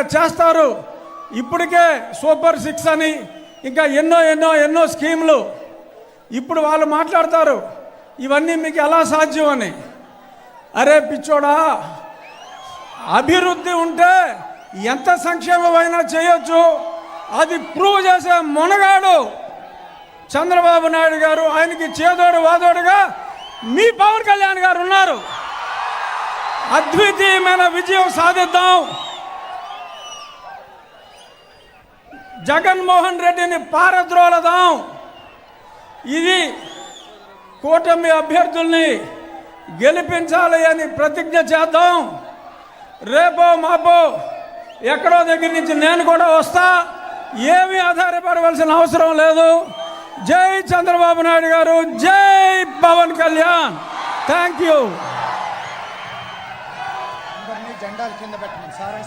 చేస్తారు? ఇప్పటికే super six అని ఇంకా ఎన్నో ఎన్నో ఎన్నో స్కీములు. ఇప్పుడు వాళ్ళు మాట్లాడతారు ఇవన్నీ మీకు ఎలా సాధ్యం అని? అరే పిచ్చోడా అభివృద్ధి ఉంటే ఎంత సంక్షేమమైనా చేయొచ్చు. అది ప్రూవ్ చేసే మొనగాడు చంద్రబాబు నాయుడు గారు ఆయనకి చేదోడు వాదోడుగా మీ పవన్ కళ్యాణ్ గారు ఉన్నారు. అద్వితీయమైన విజయం సాధిద్దాం. జగన్మోహన్ రెడ్డిని పారద్రోలదాం. ఇది కూటమి అభ్యర్థుల్ని గెలిపించాలి అని ప్రతిజ్ఞ చేద్దాం. రేపో మాపో ఎక్కడో దగ్గర నుంచి నేను కూడా వస్తా. ఏమీ ఆధారపడవలసిన అవసరం లేదు. జై చంద్రబాబు నాయుడు గారు జై పవన్ కళ్యాణ్. Thank you. జెండాలు కింద పెట్టండి సార్